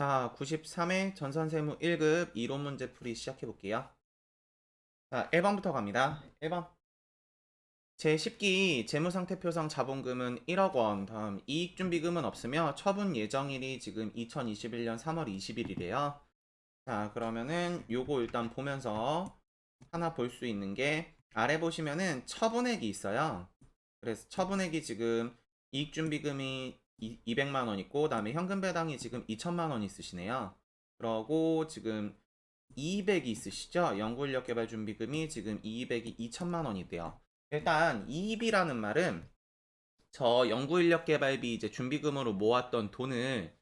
자, 93회 전선세무 1급 이론 문제 풀이 시작해 볼게요. 자, 1번부터 갑니다. 1번. 제10기 재무상태표상 자본금은 1억 원, 다음 이익준비금은 없으며 처분 예정일이 지금 2021년 3월 20일이래요. 자, 그러면은 요거 일단 보면서 하나 볼 수 있는 게 아래 보시면은 처분액이 있어요. 그래서 처분액이 지금 이익준비금이 200만 원 있고 그다음에 현금 배당이 지금 2천만 원 있으시네요. 그러고 지금 200이 있으시죠? 연구인력 개발 준비금이 지금 200이 2천만 원이 돼요. 일단 이입이라는 말은 저 연구인력 개발비 이제 준비금으로 모았던 돈을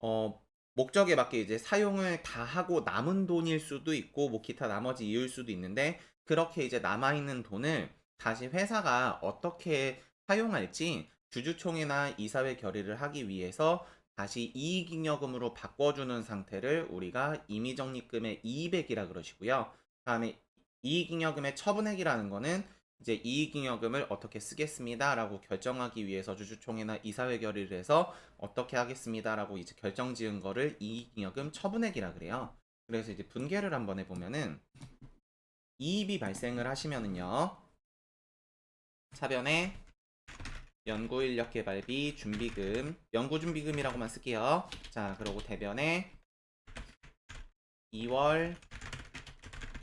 어 목적에 맞게 이제 사용을 다 하고 남은 돈일 수도 있고 뭐 기타 나머지 이유일 수도 있는데 그렇게 이제 남아 있는 돈을 다시 회사가 어떻게 사용할지 주주총회나 이사회 결의를 하기 위해서 다시 이익잉여금으로 바꿔주는 상태를 우리가 임의적립금의 이익액이라 그러시고요. 다음에 이익잉여금의 처분액이라는 거는 이제 이익잉여금을 어떻게 쓰겠습니다라고 결정하기 위해서 주주총회나 이사회 결의를 해서 어떻게 하겠습니다라고 이제 결정 지은 거를 이익잉여금 처분액이라 그래요. 그래서 이제 분개를 한번 해보면은 이입이 발생을 하시면은요. 차변에 연구인력 개발비 준비금 연구준비금이라고만 쓸게요. 자 그리고 대변에 2월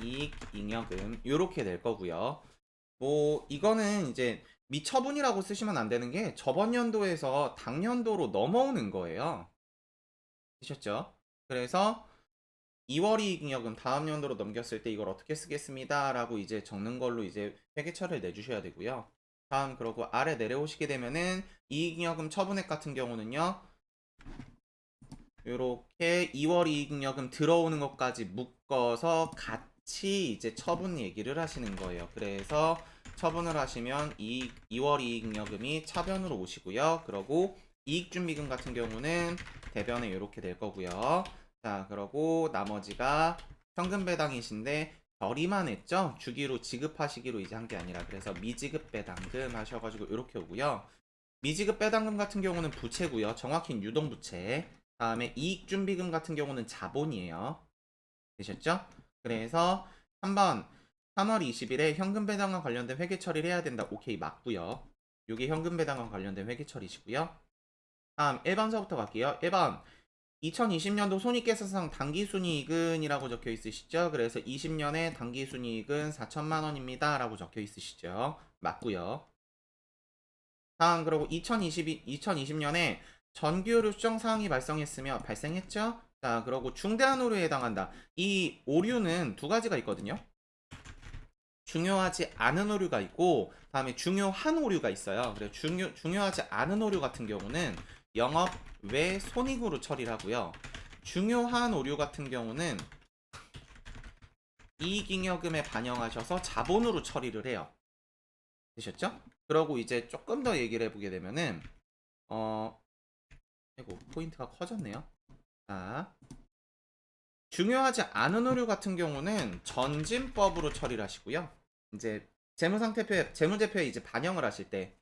이익 잉여금 요렇게 될 거고요. 뭐 이거는 이제 미처분이라고 쓰시면 안 되는 게 저번 연도에서 당년도로 넘어오는 거예요. 되셨죠? 그래서 2월 이익 잉여금 다음 연도로 넘겼을 때 이걸 어떻게 쓰겠습니다 라고 이제 적는 걸로 이제 회계처를 내주셔야 되고요 다음 그러고 아래 내려오시게 되면은 이익잉여금 처분액 같은 경우는요. 요렇게 2월 이익잉여금 들어오는 것까지 묶어서 같이 이제 처분 얘기를 하시는 거예요. 그래서 처분을 하시면 이 2월 이익잉여금이 차변으로 오시고요. 그러고 이익준비금 같은 경우는 대변에 이렇게 될 거고요. 자, 그러고 나머지가 현금 배당이신데 결의만 했죠. 주기로 지급하시기로 이제 한 게 아니라 그래서 미지급 배당금 하셔가지고 이렇게 오고요. 미지급 배당금 같은 경우는 부채고요. 정확히 유동 부채. 다음에 이익 준비금 같은 경우는 자본이에요. 되셨죠? 그래서 한번 3월 20일에 현금 배당과 관련된 회계 처리를 해야 된다. 오케이 맞고요. 이게 현금 배당과 관련된 회계 처리시고요. 다음 1번서부터 갈게요. 1번 2020년도 손익계산상 당기순이익은이라고 적혀 있으시죠? 그래서 20년에 당기순이익은 4천만 원입니다. 라고 적혀 있으시죠? 맞고요. 다음 그리고 2022, 2020년에 전기오류 수정 사항이 발생했으며 발생했죠? 자, 그리고 중대한 오류에 해당한다. 이 오류는 두 가지가 있거든요. 중요하지 않은 오류가 있고 다음에 중요한 오류가 있어요. 그래 중요 중요하지 않은 오류 같은 경우는 영업 외 손익으로 처리를 하고요. 중요한 오류 같은 경우는 이익잉여금에 반영하셔서 자본으로 처리를 해요. 되셨죠? 그러고 이제 조금 더 얘기를 해보게 되면은 어 아이고 포인트가 커졌네요. 자 중요하지 않은 오류 같은 경우는 전진법으로 처리를 하시고요. 이제 재무상태표 재무제표에 이제 반영을 하실 때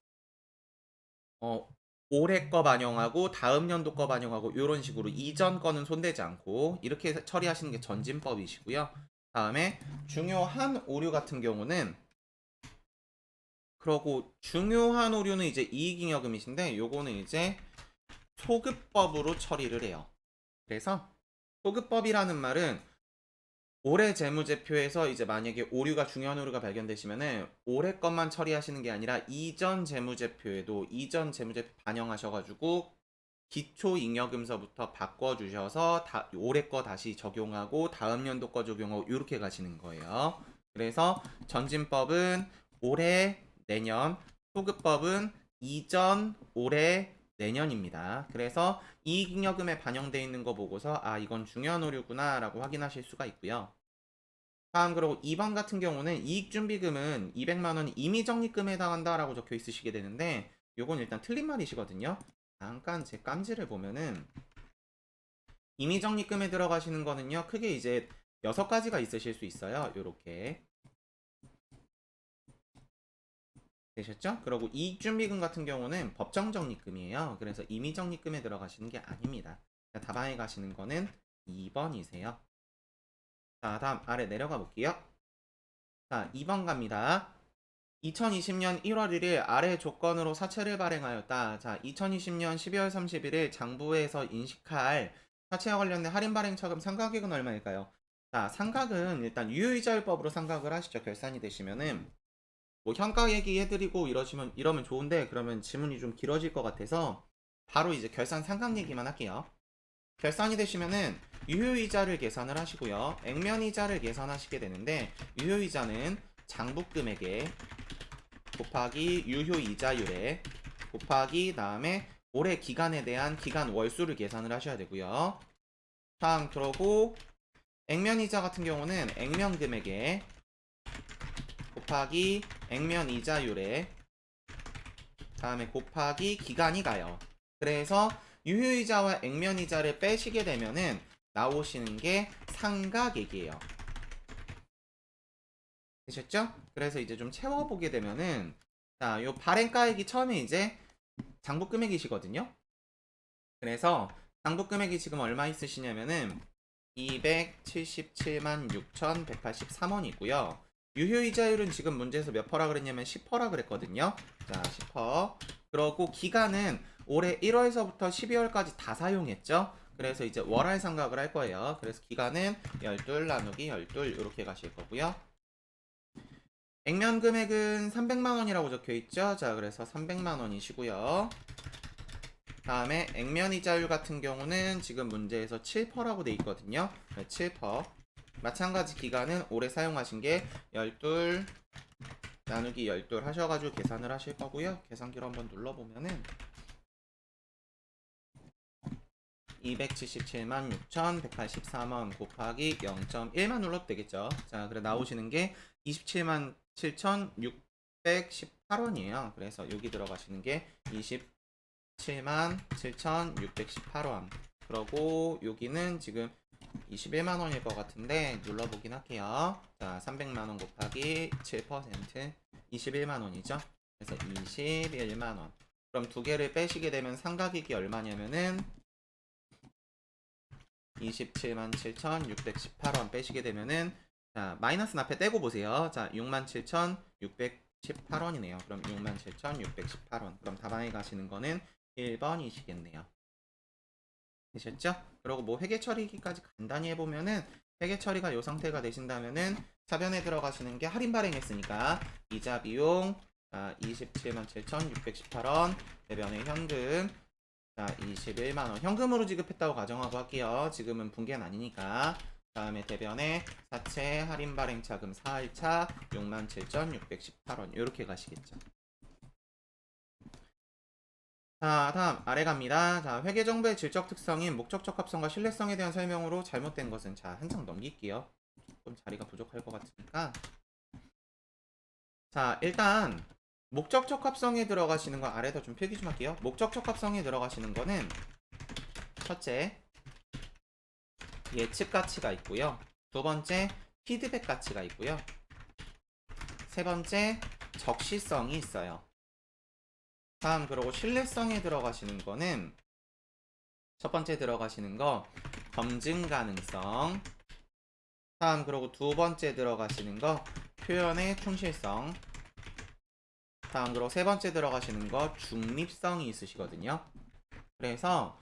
어, 올해 거 반영하고 다음 연도 거 반영하고 이런 식으로 이전 거는 손대지 않고 이렇게 처리하시는 게 전진법이시고요. 다음에 중요한 오류 같은 경우는 그러고 중요한 오류는 이제 이익잉여금이신데 요거는 이제 소급법으로 처리를 해요. 그래서 소급법이라는 말은 올해 재무제표에서 이제 만약에 오류가 중요한 오류가 발견되시면은 올해 것만 처리하시는 게 아니라 이전 재무제표에도 이전 재무제표 반영하셔가지고 기초 잉여금서부터 바꿔주셔서 다 올해 거 다시 적용하고 다음 연도 거 적용하고 이렇게 가시는 거예요. 그래서 전진법은 올해 내년, 소급법은 이전 올해 내년입니다. 그래서 이익잉여금에 반영되어 있는 거 보고서 아 이건 중요한 오류구나 라고 확인하실 수가 있고요. 다음 그리고 2번 같은 경우는 이익준비금은 200만원 임의적립금에 해당한다 라고 적혀 있으시게 되는데 요건 일단 틀린 말이시거든요. 잠깐 제 깜지를 보면은 임의적립금에 들어가시는 거는요 크게 이제 여섯 가지가 있으실 수 있어요. 요렇게 되셨죠? 그리고 이익준비금 같은 경우는 법정적립금이에요. 그래서 임의적립금에 들어가시는 게 아닙니다. 답안에 가시는 거는 2번이세요. 자, 다음 아래 내려가 볼게요. 자, 2번 갑니다. 2020년 1월 1일 아래 조건으로 사채를 발행하였다. 자, 2020년 12월 31일 장부에서 인식할 사채와 관련된 할인 발행 차금 상각액은 얼마일까요? 자, 상각은 일단 유효이자율법으로 상각을 하시죠. 결산이 되시면은 뭐 현가 얘기해드리고 이러시면 이러면 좋은데 그러면 지문이 좀 길어질 것 같아서 바로 이제 결산 상각 얘기만 할게요. 결산이 되시면은 유효이자를 계산을 하시고요. 액면이자를 계산하시게 되는데 유효이자는 장부금액에 곱하기 유효이자율에 곱하기 다음에 올해 기간에 대한 기간 월수를 계산을 하셔야 되고요. 다음 그러고 액면이자 같은 경우는 액면금액에 곱하기 액면 이자율에 다음에 곱하기 기간이 가요. 그래서 유효이자와 액면이자를 빼시게 되면은 나오시는 게 상각액이에요. 되셨죠? 그래서 이제 좀 채워보게 되면은 자, 요 발행가액이 처음에 이제 장부 금액이시거든요. 그래서 장부 금액이 지금 얼마 있으시냐면은 277만 6,183원이고요. 유효이자율은 지금 문제에서 몇 퍼라 그랬냐면 10퍼라 그랬거든요. 자, 10퍼. 그러고 기간은 올해 1월서부터 12월까지 다 사용했죠. 그래서 이제 월할 상각을 할 거예요. 그래서 기간은 12 나누기 12 이렇게 가실 거고요. 액면 금액은 300만 원이라고 적혀 있죠. 자, 그래서 300만 원이시고요. 다음에 액면 이자율 같은 경우는 지금 문제에서 7%라고 돼 있거든요. 네, 7%. 마찬가지 기간은 올해 사용하신 게 12 나누기 12 하셔가지고 계산을 하실 거고요. 계산기로 한번 눌러보면은 277만 6,183원 곱하기 0.1만 눌러도 되겠죠. 자, 그래 나오시는 게 27만 7,618원이에요. 그래서 여기 들어가시는 게 27만 7,618원. 그러고 여기는 지금 21만 원일 것 같은데 눌러보긴 할게요. 자, 300만 원 곱하기 7% 21만 원이죠. 그래서 21만 원. 그럼 두 개를 빼시게 되면 상가액이 얼마냐면은 27만 7,618원 빼시게 되면은 자 마이너스는 앞에 떼고 보세요. 자 67,618원이네요. 그럼 67,618원. 그럼 답안에 가시는 거는 1번이시겠네요. 되셨죠? 그리고 뭐 회계 처리기까지 간단히 해보면은 회계 처리가 요 상태가 되신다면은 차변에 들어가시는 게 할인 발행했으니까 이자 비용 자 27만 7,618원 대변에 현금 자 21만 원. 현금으로 지급했다고 가정하고 할게요. 지금은 분기는 아니니까. 다음에 대변에 사채 할인 발행 차금 4일차 67,618원. 이렇게 가시겠죠 자 다음 아래 갑니다 자 회계 정보의 질적 특성인 목적 적합성과 신뢰성에 대한 설명으로 잘못된 것은 자 한 장 넘길게요 좀 자리가 부족할 것 같으니까 자 일단 목적 적합성에 들어가시는 거 아래다 좀 필기 좀 할게요. 목적 적합성에 들어가시는 거는 첫째 예측 가치가 있고요. 두 번째 피드백 가치가 있고요. 세 번째 적시성이 있어요. 다음 그리고 신뢰성에 들어가시는 거는 첫 번째 들어가시는 거 검증 가능성. 다음 그리고 두 번째 들어가시는 거 표현의 충실성. 다음 그리고 세 번째 들어가시는 거 중립성이 있으시거든요. 그래서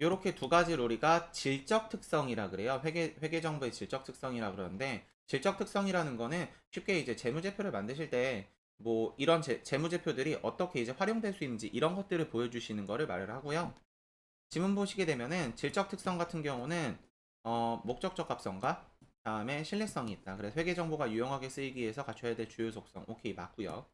이렇게 두 가지 로리가 질적 특성이라 그래요. 회계 회계 정보의 질적 특성이라 그러는데 질적 특성이라는 거는 쉽게 이제 재무제표를 만드실 때 뭐 이런 재, 재무제표들이 어떻게 이제 활용될 수 있는지 이런 것들을 보여주시는 거를 말을 하고요. 지문 보시게 되면은 질적 특성 같은 경우는 어, 목적적 합성과 다음에 신뢰성이 있다. 그래서 회계 정보가 유용하게 쓰이기 위해서 갖춰야 될 주요 속성. 오케이 맞고요.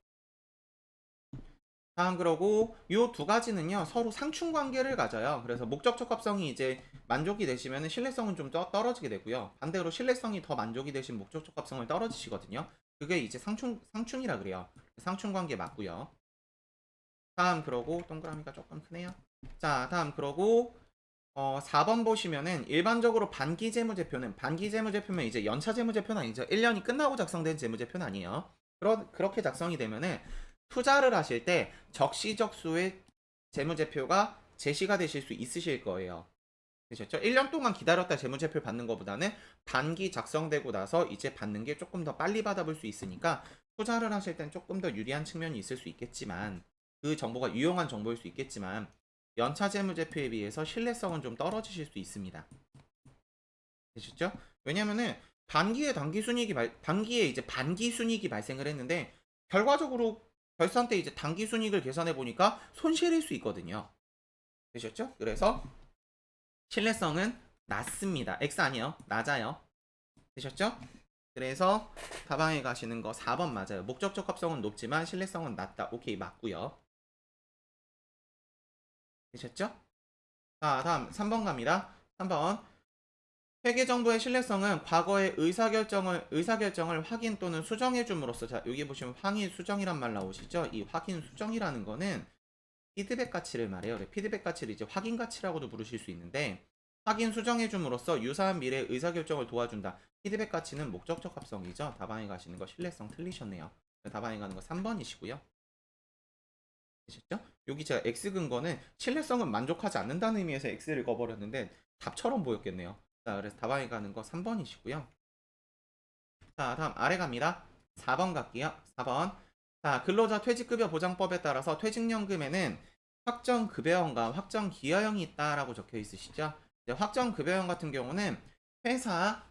다음 그러고 요 두 가지는요 서로 상충 관계를 가져요. 그래서 목적 적 합성이 이제 만족이 되시면 신뢰성은 좀 떠- 떨어지게 되고요. 반대로 신뢰성이 더 만족이 되신 목적 적 합성을 떨어지시거든요. 그게 이제 상충 상충이라 그래요. 상충 관계 맞고요. 다음 그러고 동그라미가 조금 크네요. 자 다음 그러고 어 4번 보시면은 일반적으로 반기 재무제표는 반기 재무제표면 이제 연차 재무제표는 아니죠. 1년이 끝나고 작성된 재무제표는 아니에요. 그러, 그렇게 작성이 되면은 투자를 하실 때 적시적소의 재무제표가 제시가 되실 수 있으실 거예요. 되셨죠? 1년 동안 기다렸다 재무제표 받는 것보다는 단기 작성되고 나서 이제 받는 게 조금 더 빨리 받아볼 수 있으니까 투자를 하실 땐 조금 더 유리한 측면이 있을 수 있겠지만 그 정보가 유용한 정보일 수 있겠지만 연차 재무제표에 비해서 신뢰성은 좀 떨어지실 수 있습니다. 되셨죠? 왜냐면은 반기에 단기 순이익이 발, 반기에 이제 반기 순이익이 발생을 했는데 결과적으로 결산 때 이제 단기 순이익을 계산해 보니까 손실일 수 있거든요. 되셨죠? 그래서 신뢰성은 낮습니다. X 아니요. 낮아요. 되셨죠? 그래서 다방에 가시는 거 4번 맞아요. 목적 적 합성은 높지만 신뢰성은 낮다. 오케이, 맞고요. 되셨죠? 자, 다음 3번 갑니다. 3번. 회계 정보의 신뢰성은 과거의 의사결정을 의사결정을 확인 또는 수정해 줌으로써 자, 여기 보시면 확인 수정이란 말 나오시죠? 이 확인 수정이라는 거는 피드백 가치를 말해요. 네, 피드백 가치를 이제 확인 가치라고도 부르실 수 있는데 확인 수정해 줌으로써 유사한 미래 의사결정을 도와준다. 피드백 가치는 목적적 합성이죠. 다방에 가시는 거 신뢰성 틀리셨네요. 다방에 가는 거 3번이시고요. 되셨죠? 여기 제가 X 근거는 신뢰성은 만족하지 않는다는 의미에서 X를 읽어버렸는데 답처럼 보였겠네요. 자, 그래서 다방에 가는 거 3번이시고요. 자, 다음 아래 갑니다. 4번 갈게요. 4번. 자, 근로자 퇴직급여 보장법에 따라서 퇴직연금에는 확정급여형과 확정기여형이 있다라고 적혀 있으시죠? 이제 확정급여형 같은 경우는 회사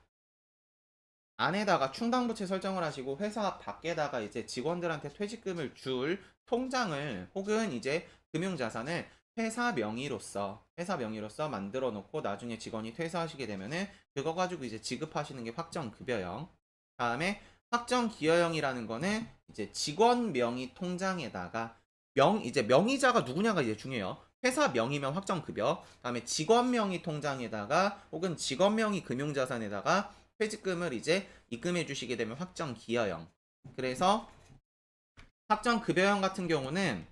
안에다가 충당부채 설정을 하시고 회사 밖에다가 이제 직원들한테 퇴직금을 줄 통장을 혹은 이제 금융자산을 회사 명의로서 회사 명의로서 만들어 놓고 나중에 직원이 퇴사하시게 되면은 그거 가지고 이제 지급하시는 게 확정 급여형. 다음에 확정 기여형이라는 거는 이제 직원 명의 통장에다가 명 이제 명의자가 누구냐가 이제 중요해요. 회사 명의면 확정 급여, 다음에 직원 명의 통장에다가 혹은 직원 명의 금융 자산에다가 퇴직금을 이제 입금해 주시게 되면 확정 기여형. 그래서 확정 급여형 같은 경우는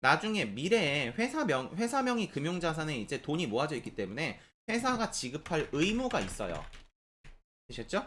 나중에 미래에 회사 명 회사 명의 금융 자산에 이제 돈이 모아져 있기 때문에 회사가 지급할 의무가 있어요. 되셨죠?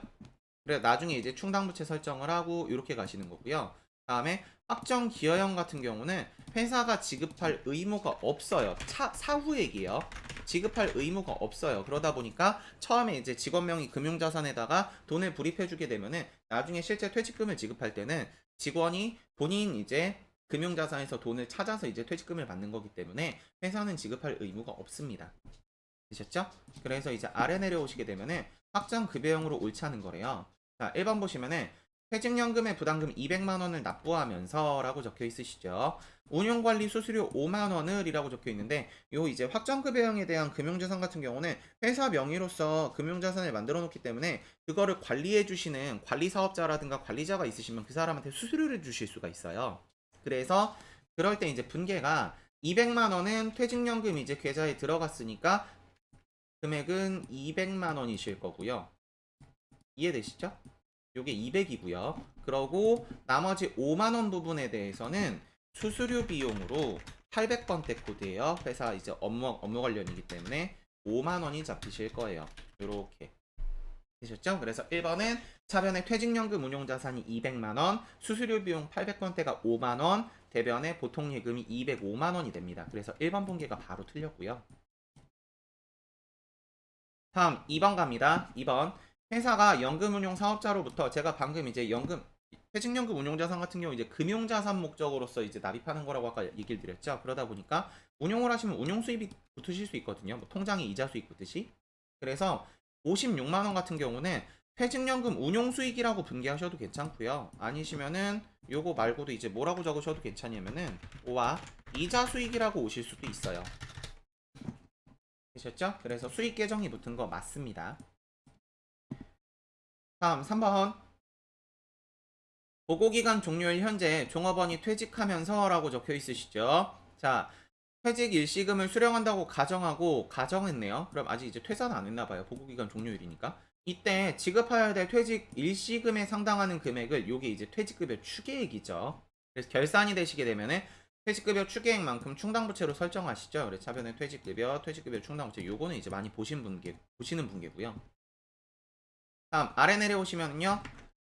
그래 나중에 이제 충당부채 설정을 하고 이렇게 가시는 거고요. 다음에 확정 기여형 같은 경우는 회사가 지급할 의무가 없어요. 차, 사후액이에요. 지급할 의무가 없어요. 그러다 보니까 처음에 이제 직원명의 금융자산에다가 돈을 불입해주게 되면은 나중에 실제 퇴직금을 지급할 때는 직원이 본인 이제 금융자산에서 돈을 찾아서 이제 퇴직금을 받는 거기 때문에 회사는 지급할 의무가 없습니다. 되셨죠? 그래서 이제 아래 내려오시게 되면은 확정 급여형으로 옳지 않은 거래요. 자, 1번 보시면은 퇴직연금의 부담금 200만 원을 납부하면서 라고 적혀 있으시죠. 운용관리 수수료 5만 원을 이라고 적혀 있는데 요 이제 확정급여형에 대한 금융자산 같은 경우는 회사 명의로서 금융자산을 만들어 놓기 때문에 그거를 관리해 주시는 관리사업자라든가 관리자가 있으시면 그 사람한테 수수료를 주실 수가 있어요. 그래서 그럴 때 이제 분계가 200만 원은 퇴직연금 이제 계좌에 들어갔으니까 금액은 200만 원이실 거고요. 이해되시죠? 요게 200이고요. 그러고 나머지 5만 원 부분에 대해서는 수수료 비용으로 800번대 코드예요. 회사 이제 업무 업무 관련이기 때문에 5만 원이 잡히실 거예요. 요렇게. 되셨죠? 그래서 1번은 차변의 퇴직연금 운용자산이 200만 원, 수수료 비용 800번대가 5만 원, 대변의 보통 예금이 205만 원이 됩니다. 그래서 1번 분계가 바로 틀렸고요. 다음 2번 갑니다. 2번 회사가 연금운용 사업자로부터 제가 방금 이제 연금 퇴직연금 운용자산 같은 경우 이제 금융자산 목적으로서 이제 납입하는 거라고 아까 얘기를 드렸죠. 그러다 보니까 운용을 하시면 운용 수입이 붙으실 수 있거든요. 뭐 통장에 이자 수익 붙듯이. 그래서 56만 원 같은 경우는 퇴직연금 운용 수익이라고 분개하셔도 괜찮고요. 아니시면은 요거 말고도 이제 뭐라고 적으셔도 괜찮냐면은 와 이자 수익이라고 오실 수도 있어요. 되셨죠? 그래서 수익 계정이 붙은 거 맞습니다. 다음 3번 보고기간 종료일 현재 종업원이 퇴직하면서라고 적혀 있으시죠. 자, 퇴직 일시금을 수령한다고 가정하고 가정했네요. 그럼 아직 이제 퇴사는 안 했나 봐요. 보고기간 종료일이니까. 이때 지급해야 될 퇴직 일시금에 상당하는 금액을 요게 이제 퇴직급여 추계액이죠. 그래서 결산이 되시게 되면은 퇴직급여 추계액만큼 충당부채로 설정하시죠. 그래서 차변의 퇴직급여, 퇴직급여 충당부채 요거는 이제 많이 보신 분께 보시는 분께고요. 다음 아래 내려오시면요.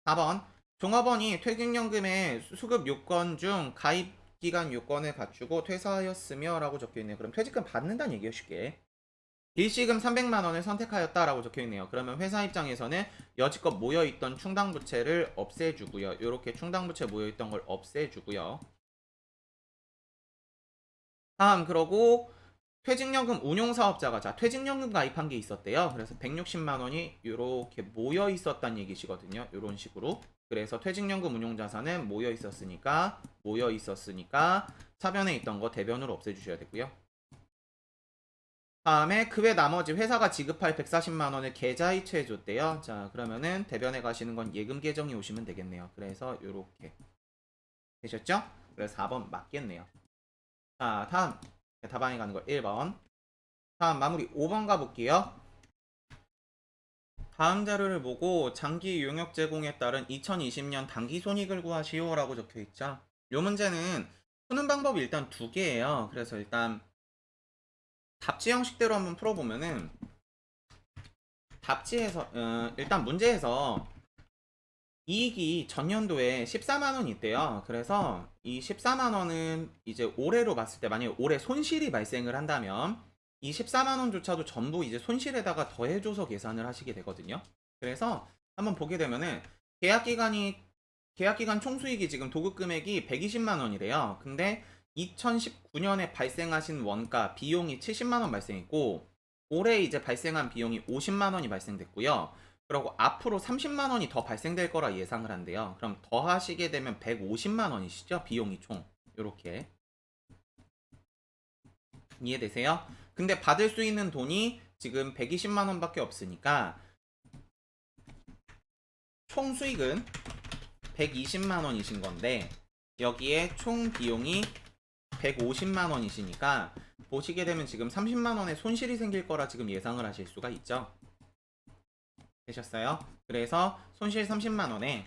4번 종업원이 퇴직연금의 수급 요건 중 가입 기간 요건을 갖추고 퇴사하였으며 라고 적혀 있네요. 그럼 퇴직금 받는다는 얘기예요, 쉽게. 일시금 300만 원을 선택하였다라고 적혀 있네요. 그러면 회사 입장에서는 여지껏 모여 있던 충당 부채를 없애 주고요. 이렇게 충당 부채 모여 있던 걸 없애 주고요. 다음 그러고 퇴직연금 운용사업자가 자 퇴직연금 가입한 게 있었대요. 그래서 160만 원이 이렇게 모여 있었단 얘기시거든요. 이런 식으로. 그래서 퇴직연금 운용자산은 모여 있었으니까 모여 있었으니까 차변에 있던 거 대변으로 없애주셔야 되고요. 다음에 그 외 나머지 회사가 지급할 140만 원을 계좌이체해 줬대요. 자 그러면은 대변에 가시는 건 예금 계정이 오시면 되겠네요. 그래서 이렇게 되셨죠? 그래서 4번 맞겠네요. 자 다음 답안에 가는 거 1번. 다음 마무리 5번 가볼게요. 다음 자료를 보고 장기 용역 제공에 따른 2020년 단기 손익을 구하시오라고 적혀 있죠. 요 문제는 푸는 방법이 일단 두 개예요. 그래서 일단 답지 형식대로 한번 풀어보면은 답지에서 어, 일단 문제에서 이익이 전년도에 14만 원이 있대요. 그래서 이 14만 원은 이제 올해로 봤을 때 만약에 올해 손실이 발생을 한다면 이 14만 원조차도 전부 이제 손실에다가 더해줘서 계산을 하시게 되거든요. 그래서 한번 보게 되면은 계약 기간이 계약 기간 총 수익이 지금 도급 금액이 120만 원이래요. 근데 2019년에 발생하신 원가 비용이 70만 원 발생했고 올해 이제 발생한 비용이 50만 원이 발생됐고요. 그리고 앞으로 30만 원이 더 발생될 거라 예상을 한대요. 그럼 더 하시게 되면 150만 원이시죠? 비용이 총. 요렇게. 이해되세요? 근데 받을 수 있는 돈이 지금 120만 원밖에 없으니까 총 수익은 120만 원이신 건데 여기에 총 비용이 150만 원이시니까 보시게 되면 지금 30만 원의 손실이 생길 거라 지금 예상을 하실 수가 있죠. 되셨어요? 그래서 손실 30만 원에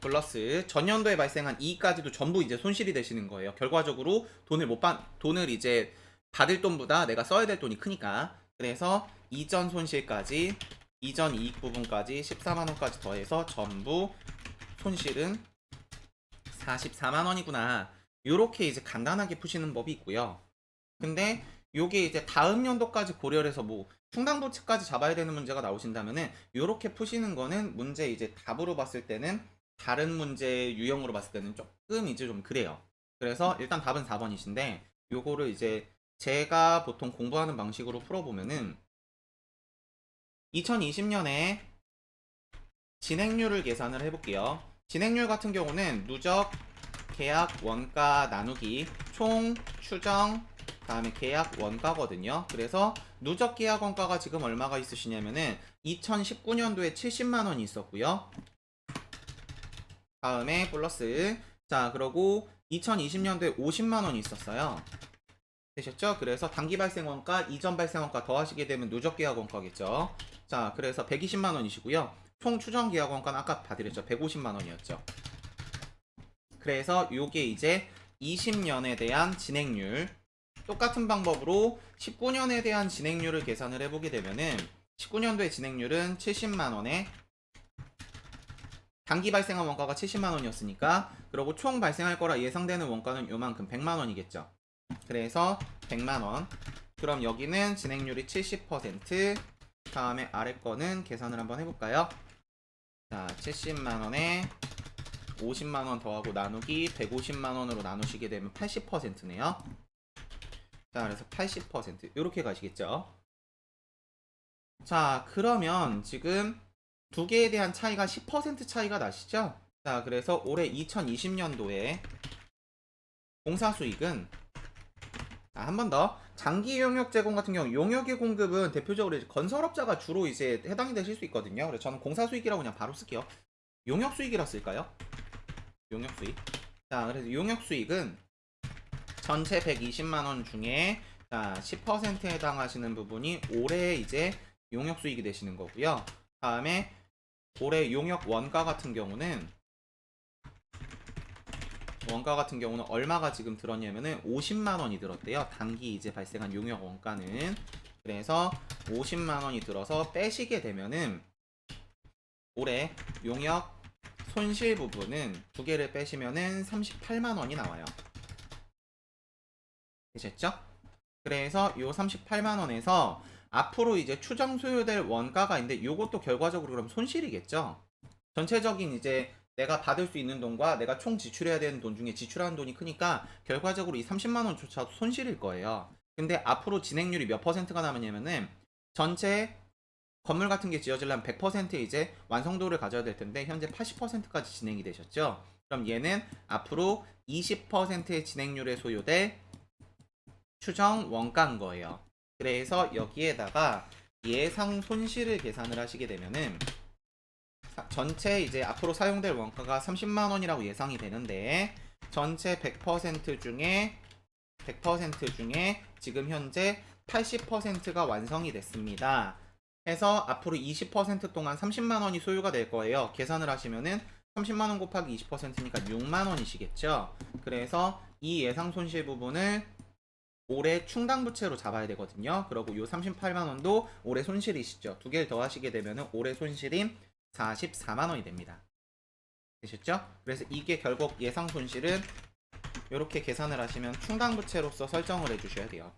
플러스 전년도에 발생한 이익까지도 전부 이제 손실이 되시는 거예요. 결과적으로 돈을 못 받, 돈을 이제 받을 돈보다 내가 써야 될 돈이 크니까. 그래서 이전 손실까지, 이전 이익 부분까지 14만 원까지 더해서 전부 손실은 44만 원이구나. 요렇게 이제 간단하게 푸시는 법이 있고요. 근데 요게 이제 다음 연도까지 고려를 해서 뭐 충당부채까지 잡아야 되는 문제가 나오신다면은 요렇게 푸시는 거는 문제 이제 답으로 봤을 때는 다른 문제 유형으로 봤을 때는 조금 이제 좀 그래요. 그래서 일단 답은 4번이신데 요거를 이제 제가 보통 공부하는 방식으로 풀어보면은 2020년에 진행률을 계산을 해볼게요. 진행률 같은 경우는 누적 계약 원가 나누기 총 추정 다음에 계약 원가거든요. 그래서 누적 계약 원가가 지금 얼마가 있으시냐면은 2019년도에 70만 원이 있었고요. 다음에 플러스 자 그러고 2020년도에 50만 원이 있었어요. 되셨죠? 그래서 단기 발생 원가, 이전 발생 원가 더하시게 되면 누적 계약 원가겠죠. 자 그래서 120만 원이시고요. 총 추정 계약 원가는 아까 봐드렸죠. 150만 원이었죠. 그래서 요게 이제 20년에 대한 진행률 똑같은 방법으로 19년에 대한 진행률을 계산을 해보게 되면은 19년도의 진행률은 70만 원에 단기 발생한 원가가 70만 원이었으니까 그리고 총 발생할 거라 예상되는 원가는 요만큼 100만 원이겠죠. 그래서 100만 원. 그럼 여기는 진행률이 70% 다음에 아래 거는 계산을 한번 해볼까요? 자, 70만 원에 50만 원 더하고 나누기 150만 원으로 나누시게 되면 80%네요. 자, 그래서 80% 이렇게 가시겠죠. 자, 그러면 지금 두 개에 대한 차이가 10% 차이가 나시죠? 자, 그래서 올해 2020년도에 공사 수익은 한번 더 장기 용역 제공 같은 경우 용역의 공급은 대표적으로 이제 건설업자가 주로 이제 해당이 되실 수 있거든요. 그래서 저는 공사 수익이라고 그냥 바로 쓸게요. 용역 수익이라 쓸까요? 용역 수익. 자, 그래서 용역 수익은 전체 120만 원 중에 자, 10%에 해당하시는 부분이 올해 이제 용역 수익이 되시는 거고요. 다음에 올해 용역 원가 같은 경우는 원가 같은 경우는 얼마가 지금 들었냐면은 50만 원이 들었대요. 단기 이제 발생한 용역 원가는 그래서 50만 원이 들어서 빼시게 되면은 올해 용역 손실 부분은 두 개를 빼시면은 38만 원이 나와요. 되셨죠? 그래서 요 38만 원에서 앞으로 이제 추정 소요될 원가가 있는데 요것도 결과적으로 그럼 손실이겠죠. 전체적인 이제 내가 받을 수 있는 돈과 내가 총 지출해야 되는 돈 중에 지출하는 돈이 크니까 결과적으로 이 30만 원조차 손실일 거예요. 근데 앞으로 진행률이 몇 퍼센트가 남았냐면은 전체 건물 같은 게 지어지려면 100% 이제 완성도를 가져야 될 텐데 현재 80%까지 진행이 되셨죠. 그럼 얘는 앞으로 20%의 진행률에 소요될 추정 원가인 거예요. 그래서 여기에다가 예상 손실을 계산을 하시게 되면은 사- 전체 이제 앞으로 사용될 원가가 30만 원이라고 예상이 되는데 전체 100% 중에 100% 중에 지금 현재 80%가 완성이 됐습니다. 해서 앞으로 20% 동안 30만 원이 소요가 될 거예요. 계산을 하시면은 30만 원 곱하기 20%니까 6만 원이시겠죠. 그래서 이 예상 손실 부분을 올해 충당 부채로 잡아야 되거든요. 그리고 요 38만 원도 올해 손실이시죠. 두 개를 더 하시게 되면은 올해 손실인 44만 원이 됩니다. 되셨죠? 그래서 이게 결국 예상 손실은 이렇게 계산을 하시면 충당 부채로서 설정을 해 주셔야 돼요.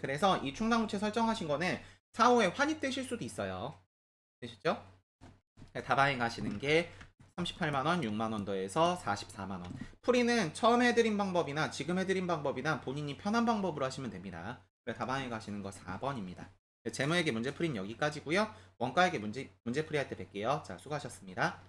그래서 이 충당 부채 설정하신 거는 사후에 환입되실 수도 있어요. 되셨죠? 다방에 가시는 게 38만원, 6만원 더해서 44만원. 풀이는 처음 해드린 방법이나 지금 해드린 방법이나 본인이 편한 방법으로 하시면 됩니다. 다방에 가시는 거 4번입니다. 재무에게 문제 풀이는 여기까지고요. 원가에게 문제, 문제 풀이할 때 뵐게요. 자, 수고하셨습니다.